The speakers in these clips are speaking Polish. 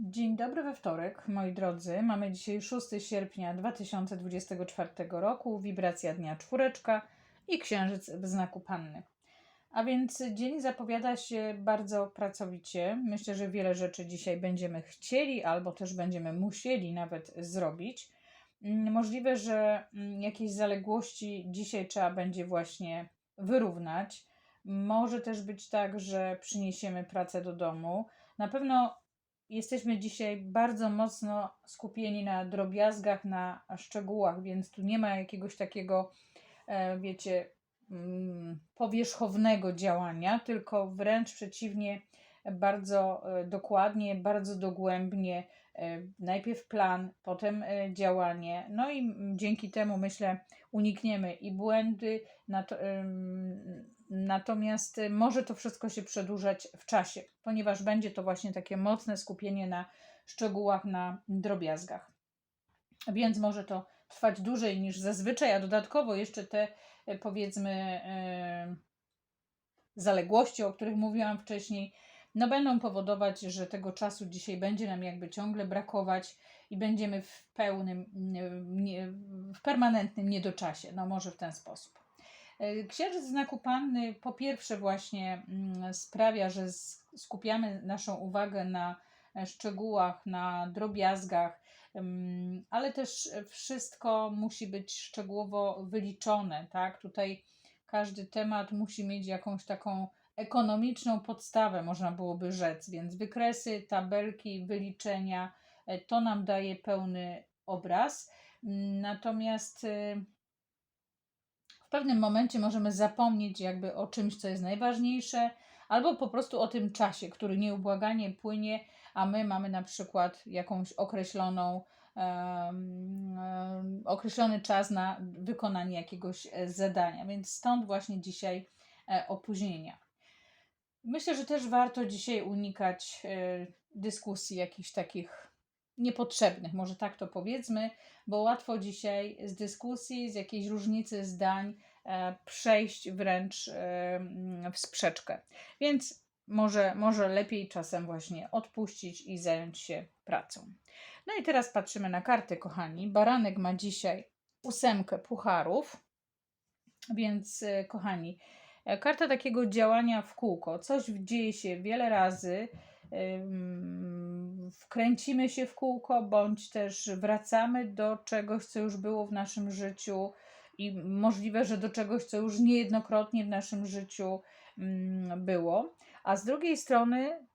Dzień dobry we wtorek, moi drodzy. Mamy dzisiaj 6 sierpnia 2024 roku, wibracja dnia czwóreczka i księżyc w znaku panny. A więc dzień zapowiada się bardzo pracowicie. Myślę, że wiele rzeczy dzisiaj będziemy chcieli albo też będziemy musieli nawet zrobić. Mm, Możliwe, że mm, jakieś zaległości dzisiaj trzeba będzie właśnie wyrównać. Może też być tak, że przyniesiemy pracę do domu. Na pewno jesteśmy dzisiaj bardzo mocno skupieni na drobiazgach, na szczegółach, więc tu nie ma jakiegoś takiego, e, wiecie, mm, powierzchownego działania, tylko wręcz przeciwnie, bardzo e, dokładnie, bardzo dogłębnie. e, Najpierw plan, potem działanie. No i dzięki temu myślę, unikniemy i błędy, natomiast y, może to wszystko się przedłużać w czasie, ponieważ będzie to właśnie takie mocne skupienie na szczegółach, na drobiazgach. Więc może to trwać dłużej niż zazwyczaj, a dodatkowo jeszcze te y, powiedzmy y, zaległości, o których mówiłam wcześniej, no będą powodować, że tego czasu dzisiaj będzie nam jakby ciągle brakować i będziemy w pełnym, w permanentnym niedoczasie. No może w ten sposób. E, Księżyc w znaku Panny po pierwsze właśnie mm, sprawia, że skupiamy naszą uwagę na e, szczegółach, na drobiazgach, ym, ale też wszystko musi być szczegółowo wyliczone, tak? Tutaj każdy temat musi mieć jakąś taką ekonomiczną podstawę, można byłoby rzec, więc wykresy, tabelki, wyliczenia, e, to nam daje pełny obraz. Mm, Natomiast y, w pewnym momencie możemy zapomnieć jakby o czymś, co jest najważniejsze, albo po prostu o tym czasie, który nieubłaganie płynie, a my mamy na przykład jakąś określoną, em, określony czas na wykonanie jakiegoś e, zadania, więc stąd właśnie dzisiaj e, opóźnienia. Myślę, że też warto dzisiaj unikać e, dyskusji jakichś takich niepotrzebnych, może tak to powiedzmy, bo łatwo dzisiaj z dyskusji, z jakiejś różnicy zdań e, przejść wręcz e, mm, w sprzeczkę. Więc może, może lepiej czasem właśnie odpuścić i zająć się pracą. No i teraz patrzymy na karty, kochani. Baranek ma dzisiaj ósemkę pucharów, więc e, kochani, karta takiego działania w kółko. Coś dzieje się wiele razy, wkręcimy się w kółko, bądź też wracamy do czegoś, co już było w naszym życiu i możliwe, że do czegoś, co już niejednokrotnie w naszym życiu było. A z drugiej strony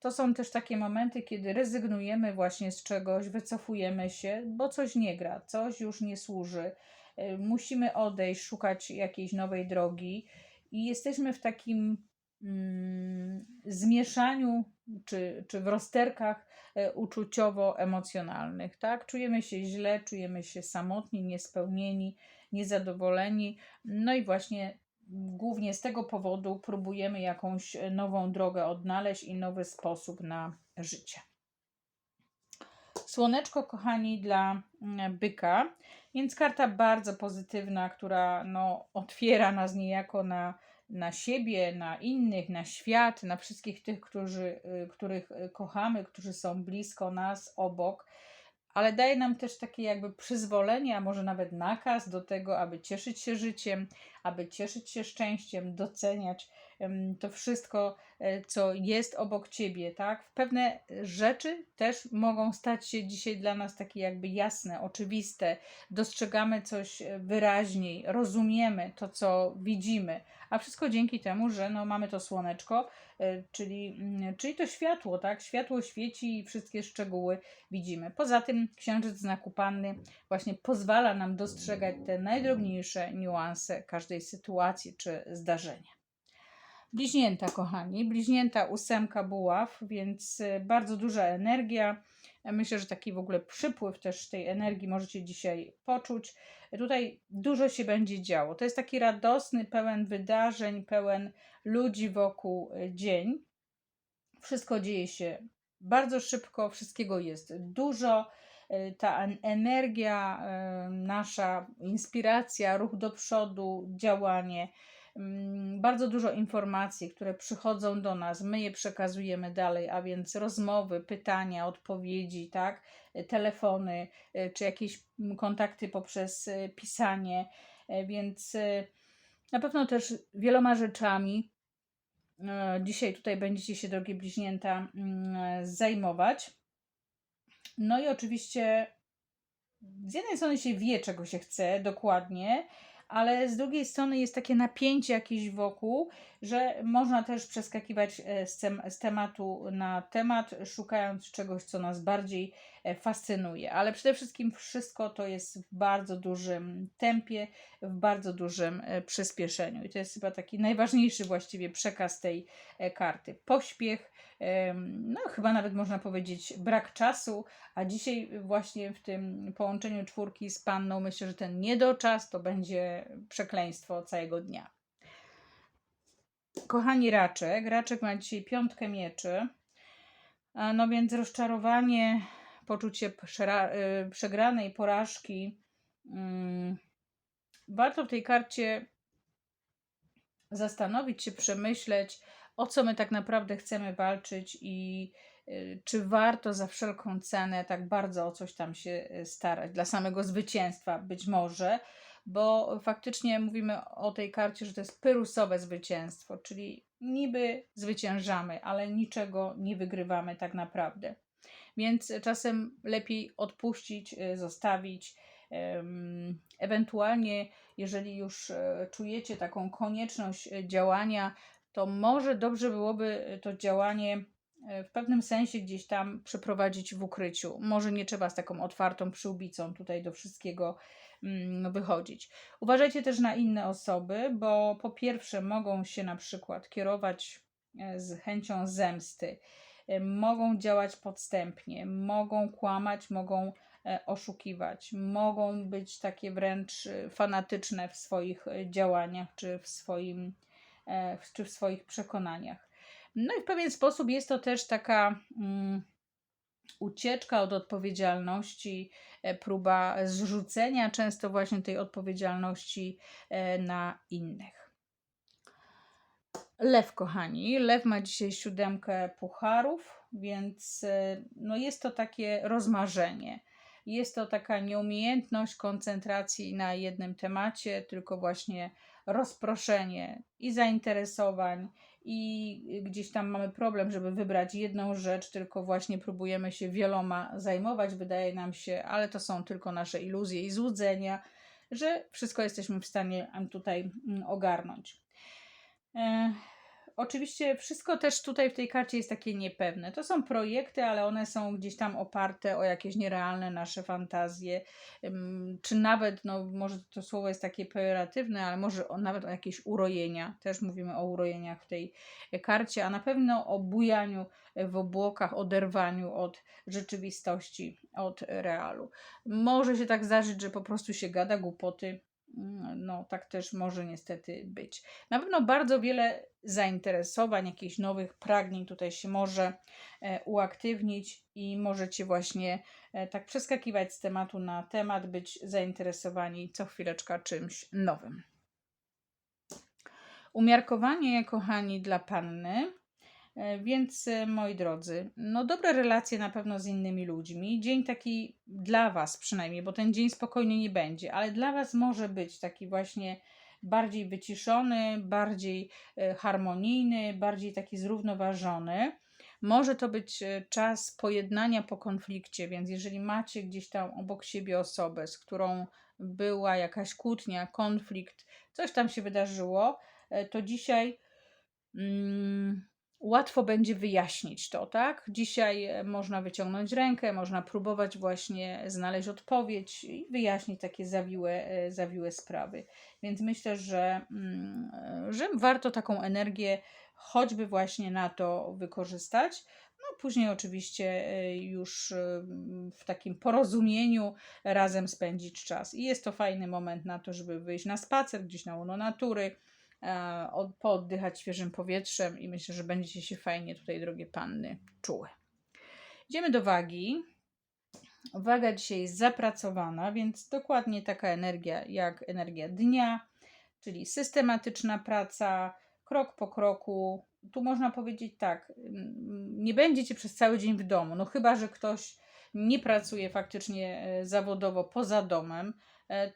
to są też takie momenty, kiedy rezygnujemy właśnie z czegoś, wycofujemy się, bo coś nie gra, coś już nie służy. Y, Musimy odejść, szukać jakiejś nowej drogi i jesteśmy w takim mm, zmieszaniu czy, czy w rozterkach e, uczuciowo-emocjonalnych. Tak? Czujemy się źle, czujemy się samotni, niespełnieni, niezadowoleni. No i właśnie głównie z tego powodu próbujemy jakąś nową drogę odnaleźć i nowy sposób na życie. Słoneczko, kochani, dla mm, byka, więc karta bardzo pozytywna, która no, otwiera nas niejako na, na siebie, na innych, na świat, na wszystkich tych, którzy, y, których y, kochamy, którzy są blisko nas, obok, ale daje nam też takie jakby przyzwolenie, a może nawet nakaz do tego, aby cieszyć się życiem, aby cieszyć się szczęściem, doceniać to wszystko, e, co jest obok ciebie, tak? Pewne rzeczy też mogą stać się dzisiaj dla nas takie jakby jasne, oczywiste. Dostrzegamy coś e, wyraźniej, rozumiemy to, co widzimy, a wszystko dzięki temu, że no, mamy to słoneczko, e, czyli, mm, czyli to światło, tak? Światło świeci i wszystkie szczegóły widzimy. Poza tym księżyc znaku panny właśnie pozwala nam dostrzegać te najdrobniejsze niuanse każdej sytuacji czy zdarzenia. Bliźnięta, kochani, bliźnięta ósemka buław, więc y, bardzo duża energia. Myślę, że taki w ogóle przypływ też tej energii możecie dzisiaj poczuć. Tutaj dużo się będzie działo. To jest taki radosny, pełen wydarzeń, pełen ludzi wokół y, dzień. Wszystko dzieje się bardzo szybko, wszystkiego jest dużo. Y, Ta en- energia, nasza inspiracja, ruch do przodu, działanie bardzo dużo informacji, które przychodzą do nas, my je przekazujemy dalej, a więc rozmowy, pytania, odpowiedzi, tak, telefony, y, czy jakieś mm, kontakty poprzez y, pisanie, E, więc na pewno też wieloma rzeczami e, dzisiaj tutaj będziecie się, drogie bliźnięta, mm, zajmować. No i oczywiście z jednej strony się wie, czego się chce dokładnie, ale z drugiej strony jest takie napięcie jakieś wokół, że można też przeskakiwać e, z, tem z tematu na temat, szukając czegoś, co nas bardziej fascynuje. Ale przede wszystkim wszystko to jest w bardzo dużym tempie, w bardzo dużym e, przyspieszeniu. I to jest chyba taki najważniejszy właściwie przekaz tej karty. Pośpiech, no chyba nawet można powiedzieć brak czasu, a dzisiaj właśnie w tym połączeniu czwórki z panną myślę, że ten niedoczas to będzie przekleństwo całego dnia. Kochani Raczek, Raczek ma dzisiaj piątkę mieczy, no więc rozczarowanie, poczucie y, przegranej porażki. Mm, warto w tej karcie zastanowić się, przemyśleć, o co my tak naprawdę chcemy walczyć i y, czy warto za wszelką cenę tak bardzo o coś tam się y, starać. Dla samego zwycięstwa być może, bo faktycznie mówimy o tej karcie, że to jest pyrusowe zwycięstwo, czyli niby zwyciężamy, ale niczego nie wygrywamy tak naprawdę. Więc czasem lepiej odpuścić, y, zostawić. Ewentualnie, jeżeli już czujecie taką konieczność działania, to może dobrze byłoby to działanie e, w pewnym sensie gdzieś tam przeprowadzić w ukryciu. Może nie trzeba z taką otwartą przyłbicą tutaj do wszystkiego mm, wychodzić. Uważajcie też na inne osoby, bo po pierwsze mogą się na przykład kierować e, z chęcią zemsty, e, mogą działać podstępnie, mogą kłamać, mogą oszukiwać, mogą być takie wręcz fanatyczne w swoich działaniach czy w swoim E, czy w swoich przekonaniach. No i w pewien sposób jest to też taka mm, ucieczka od odpowiedzialności, e, próba zrzucenia często właśnie tej odpowiedzialności e, na innych. Lew, kochani, lew ma dzisiaj siódemkę pucharów, więc no jest to takie rozmarzenie. Jest to taka nieumiejętność koncentracji na jednym temacie, tylko właśnie rozproszenie i zainteresowań, i gdzieś tam mamy problem, żeby wybrać jedną rzecz, tylko właśnie próbujemy się wieloma zajmować, wydaje nam się, ale to są tylko nasze iluzje i złudzenia, że wszystko jesteśmy w stanie tutaj mm, ogarnąć. E, Oczywiście wszystko też tutaj w tej karcie jest takie niepewne. To są projekty, ale one są gdzieś tam oparte o jakieś nierealne nasze fantazje, czy nawet, no może to słowo jest takie pejoratywne, ale może nawet o jakieś urojenia. Też mówimy o urojeniach w tej karcie, a na pewno o bujaniu w obłokach, oderwaniu od rzeczywistości, od realu. Może się tak zdarzyć, że po prostu się gada głupoty, no tak też może niestety być. Na pewno bardzo wiele zainteresowań, jakichś nowych pragnień tutaj się może e, uaktywnić i możecie właśnie e, tak przeskakiwać z tematu na temat, być zainteresowani co chwileczka czymś nowym. Umiarkowanie, kochani, dla panny więc e, moi drodzy, no dobre relacje na pewno z innymi ludźmi. Dzień taki dla Was przynajmniej, bo ten dzień spokojnie nie będzie, ale dla Was może być taki właśnie bardziej wyciszony, bardziej e, harmonijny, bardziej taki zrównoważony. Może to być czas pojednania po konflikcie, więc jeżeli macie gdzieś tam obok siebie osobę, z którą była jakaś kłótnia, konflikt, coś tam się wydarzyło, to dzisiaj. Mm, łatwo będzie wyjaśnić to, tak? Dzisiaj e, można wyciągnąć rękę, można próbować właśnie znaleźć odpowiedź i wyjaśnić takie zawiłe, e, zawiłe sprawy. Więc myślę, że, mm, że warto taką energię choćby właśnie na to wykorzystać. No, później oczywiście e, już w takim porozumieniu razem spędzić czas. I jest to fajny moment na to, żeby wyjść na spacer gdzieś na łono natury, pooddychać świeżym powietrzem i myślę, że będziecie się fajnie tutaj, drogie panny, czuły. Idziemy do wagi. Waga dzisiaj jest zapracowana, więc dokładnie taka energia jak energia dnia, czyli systematyczna praca, krok po kroku. Tu można powiedzieć tak, mm, nie będziecie przez cały dzień w domu, no chyba, że ktoś nie pracuje faktycznie e, zawodowo poza domem, e,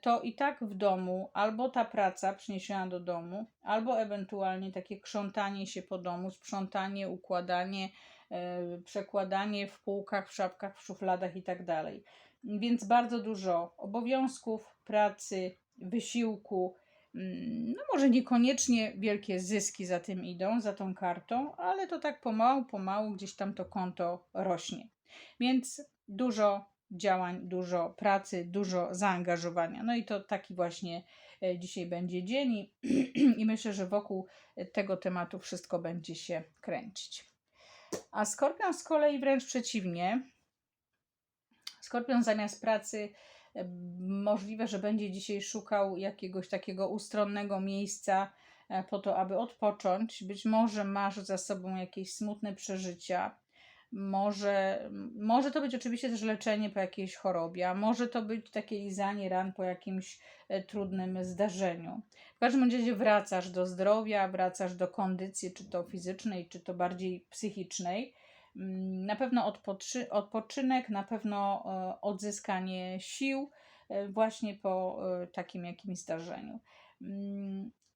to i tak w domu albo ta praca przyniesiona do domu, albo ewentualnie takie krzątanie się po domu, sprzątanie, układanie, e, przekładanie w półkach, w szafkach, w szufladach i tak dalej. Więc bardzo dużo obowiązków, pracy, wysiłku. Mm, No może niekoniecznie wielkie zyski za tym idą, za tą kartą, ale to tak pomału, pomału gdzieś tam to konto rośnie. Więc dużo działań, dużo pracy, dużo zaangażowania. No i to taki właśnie e, dzisiaj będzie dzień i, myślę, że wokół tego tematu wszystko będzie się kręcić. A Skorpion z kolei wręcz przeciwnie. Skorpion zamiast pracy e, możliwe, że będzie dzisiaj szukał jakiegoś takiego ustronnego miejsca e, po to, aby odpocząć. Być może masz za sobą jakieś smutne przeżycia. Może, może to być oczywiście też leczenie po jakiejś chorobie, a może to być takie lizanie ran po jakimś e, trudnym zdarzeniu. W każdym razie wracasz do zdrowia, wracasz do kondycji, czy to fizycznej, czy to bardziej psychicznej. Mm, Na pewno odpoczy, odpoczynek, na pewno e, odzyskanie sił e, właśnie po takim jakimś zdarzeniu.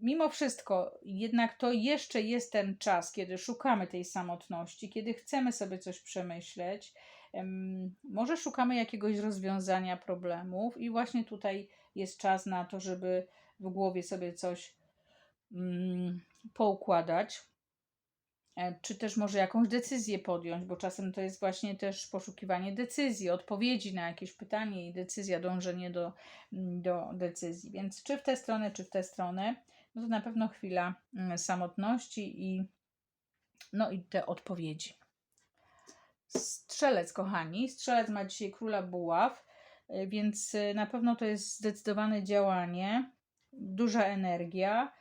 Mimo wszystko, jednak to jeszcze jest ten czas, kiedy szukamy tej samotności, kiedy chcemy sobie coś przemyśleć. Em, Może szukamy jakiegoś rozwiązania problemów, i właśnie tutaj jest czas na to, żeby w głowie sobie coś mm, poukładać e, czy też może jakąś decyzję podjąć, bo czasem to jest właśnie też poszukiwanie decyzji, odpowiedzi na jakieś pytanie i decyzja, dążenie do, mm, do decyzji. Więc czy w tę stronę, czy w tę stronę, no to na pewno chwila mm, samotności i, no i te odpowiedzi. Strzelec, kochani. Strzelec ma dzisiaj króla buław, y, więc y, na pewno to jest zdecydowane działanie, duża energia.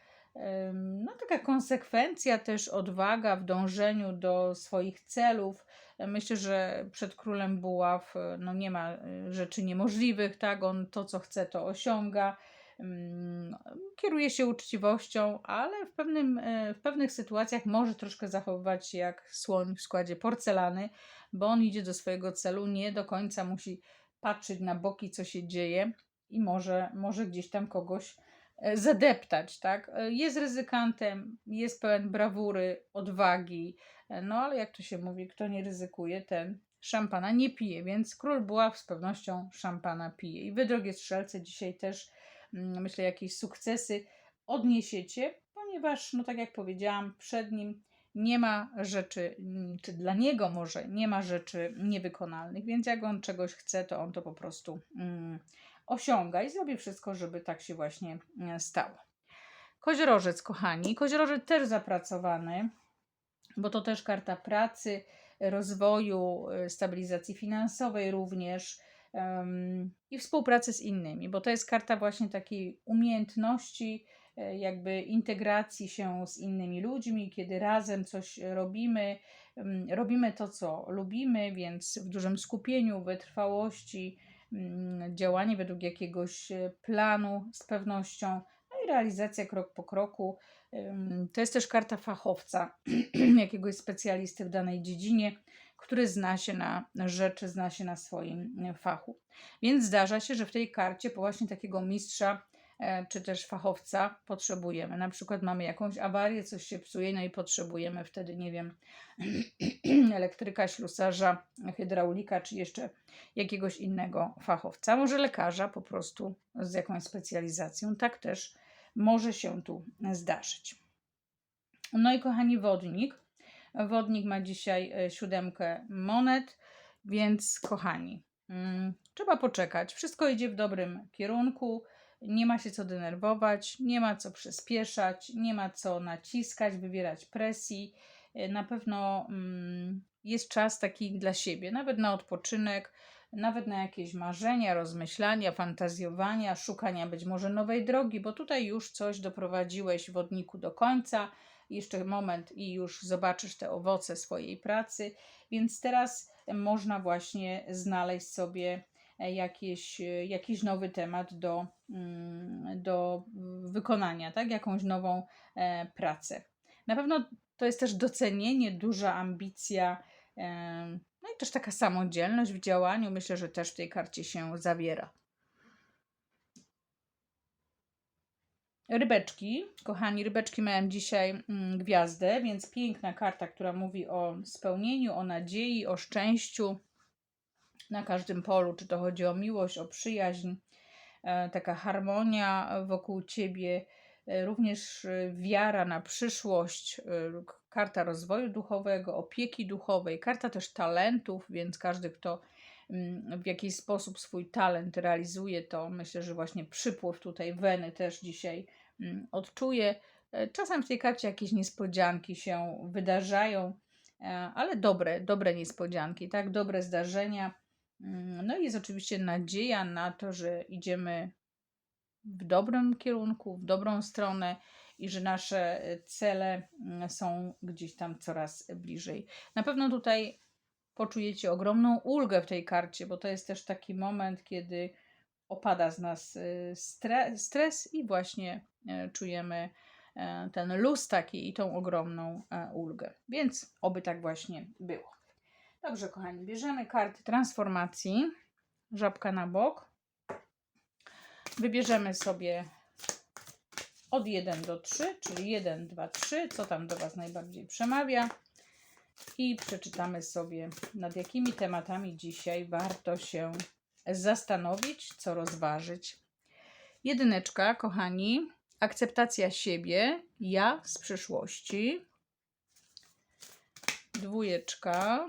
No, taka konsekwencja, też odwaga w dążeniu do swoich celów. Myślę, że przed królem buław y, no, nie ma rzeczy niemożliwych, tak? On to, co chce, to osiąga. Ym, Kieruje się uczciwością, ale w, pewnym, y, w pewnych sytuacjach może troszkę zachowywać się jak słoń w składzie porcelany, bo on idzie do swojego celu, nie do końca musi patrzeć na boki, co się dzieje i może, może gdzieś tam kogoś e, zadeptać, tak? E, Jest ryzykantem, jest pełen brawury, odwagi, e, no ale jak to się mówi, kto nie ryzykuje, ten szampana nie pije, więc król buław z pewnością szampana pije. I wy, drogie strzelce, dzisiaj też mm, myślę, jakieś sukcesy odniesiecie, ponieważ, no tak jak powiedziałam, przed nim nie ma rzeczy, mm, czy dla niego może nie ma rzeczy niewykonalnych, więc jak on czegoś chce, to on to po prostu mm, osiąga i zrobi wszystko, żeby tak się właśnie mm, stało. Koziorożec, kochani. Koziorożec też zapracowany, bo to też karta pracy, rozwoju, y, stabilizacji finansowej również i współpracy z innymi, bo to jest karta właśnie takiej umiejętności, e, jakby integracji się z innymi ludźmi, kiedy razem coś robimy, robimy to, co lubimy, więc w dużym skupieniu, wytrwałości, mm, działanie według jakiegoś e, planu z pewnością, no i realizacja krok po kroku. To jest też karta fachowca, jakiegoś specjalisty w danej dziedzinie, który zna się na rzeczy, zna się na swoim e, fachu. Więc zdarza się, że w tej karcie po właśnie takiego mistrza e, czy też fachowca potrzebujemy. Na przykład mamy jakąś awarię, coś się psuje, no i potrzebujemy wtedy, nie wiem, elektryka, ślusarza, hydraulika, czy jeszcze jakiegoś innego fachowca, może lekarza po prostu z jakąś specjalizacją. Tak też może się tu zdarzyć. No i kochani, wodnik. Wodnik ma dzisiaj e, siódemkę monet, więc kochani, mm, trzeba poczekać. Wszystko idzie w dobrym kierunku. Nie ma się co denerwować, nie ma co przyspieszać, nie ma co naciskać, wywierać presji. E, Na pewno mm, jest czas taki dla siebie, nawet na odpoczynek, nawet na jakieś marzenia, rozmyślania, fantazjowania, szukania być może nowej drogi, bo tutaj już coś doprowadziłeś wodniku do końca. Jeszcze moment i już zobaczysz te owoce swojej pracy, więc teraz można właśnie znaleźć sobie e, jakieś, e, jakiś nowy temat do, mm, do wykonania, tak? jakąś nową e, pracę. Na pewno to jest też docenienie, duża ambicja, no i też taka samodzielność w działaniu. Myślę, że też w tej karcie się zawiera. Rybeczki, kochani, rybeczki miałem dzisiaj mm, gwiazdę, więc piękna karta, która mówi o spełnieniu, o nadziei, o szczęściu na każdym polu, czy to chodzi o miłość, o przyjaźń, e, taka harmonia wokół ciebie, e, również e, wiara na przyszłość, karta rozwoju duchowego, opieki duchowej, karta też talentów, więc każdy, kto w jakiś sposób swój talent realizuje, to myślę, że właśnie przypływ tutaj weny też dzisiaj mm, odczuje. Czasem w tej karcie jakieś niespodzianki się wydarzają, e, ale dobre, dobre niespodzianki, tak, dobre zdarzenia. Mm, No i jest oczywiście nadzieja na to, że idziemy w dobrym kierunku, w dobrą stronę i że nasze cele mm, są gdzieś tam coraz bliżej. Na pewno tutaj poczujecie ogromną ulgę w tej karcie, bo to jest też taki moment, kiedy opada z nas y, stre, stres i właśnie e, czujemy e, ten luz taki i tą ogromną e, ulgę. Więc oby tak właśnie było. Dobrze, kochani, bierzemy karty transformacji. Żabka na bok. Wybierzemy sobie od 1 do 3, czyli 1, 2, 3, co tam do Was najbardziej przemawia. I przeczytamy sobie, nad jakimi tematami dzisiaj warto się zastanowić, co rozważyć. Jedyneczka, kochani, akceptacja siebie, ja z przyszłości. Dwójeczka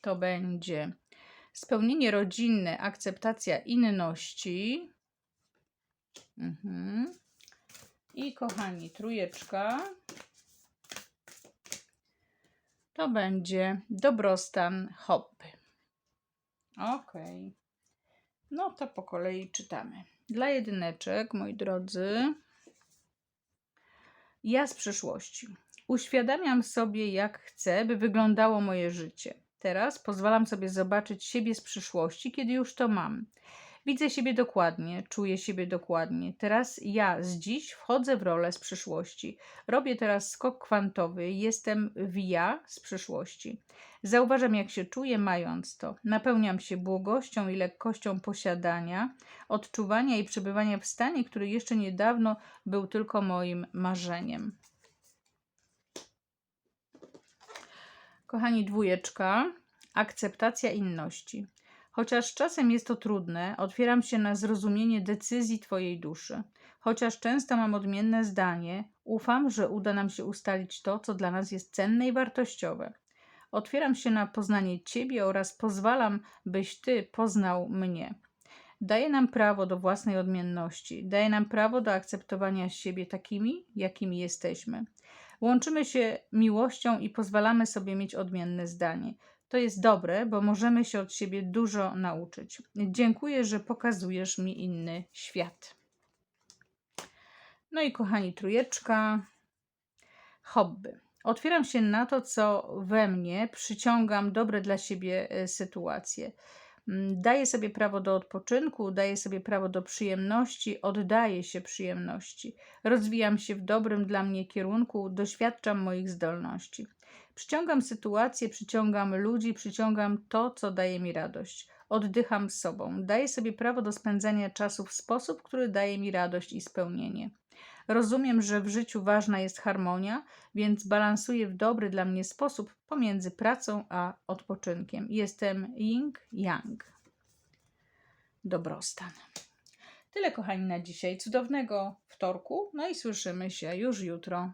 to będzie spełnienie rodzinne, akceptacja inności. Mhm. I kochani, trójeczka to będzie dobrostan hobby. Ok. No to po kolei czytamy. Dla jedyneczek, moi drodzy, ja z przyszłości. Uświadamiam sobie, jak chcę, by wyglądało moje życie. Teraz pozwalam sobie zobaczyć siebie z przyszłości, kiedy już to mam. Widzę siebie dokładnie, czuję siebie dokładnie. Teraz ja z dziś wchodzę w rolę z przyszłości. Robię teraz skok kwantowy, jestem w ja z przyszłości. Zauważam, jak się czuję, mając to. Napełniam się błogością i lekkością posiadania, odczuwania i przebywania w stanie, który jeszcze niedawno był tylko moim marzeniem. Kochani, dwójeczka. Akceptacja inności. Chociaż czasem jest to trudne, otwieram się na zrozumienie decyzji Twojej duszy. Chociaż często mam odmienne zdanie, ufam, że uda nam się ustalić to, co dla nas jest cenne i wartościowe. Otwieram się na poznanie Ciebie oraz pozwalam, byś Ty poznał mnie. Daje nam prawo do własnej odmienności, daje nam prawo do akceptowania siebie takimi, jakimi jesteśmy. Łączymy się miłością i pozwalamy sobie mieć odmienne zdanie. To jest dobre, bo możemy się od siebie dużo nauczyć. Dziękuję, że pokazujesz mi inny świat. No i kochani, trójeczka. Hobby. Otwieram się na to, co we mnie przyciągam dobre dla siebie e, sytuacje. Mm, Daję sobie prawo do odpoczynku, daję sobie prawo do przyjemności, oddaję się przyjemności. Rozwijam się w dobrym dla mnie kierunku, doświadczam moich zdolności. Przyciągam sytuacje, przyciągam ludzi, przyciągam to, co daje mi radość. Oddycham sobą. Daję sobie prawo do spędzania czasu w sposób, który daje mi radość i spełnienie. Rozumiem, że w życiu ważna jest harmonia, więc balansuję w dobry dla mnie sposób pomiędzy pracą a odpoczynkiem. Jestem yin-yang. Dobrostan. Tyle, kochani, na dzisiaj. Cudownego wtorku. No i słyszymy się już jutro.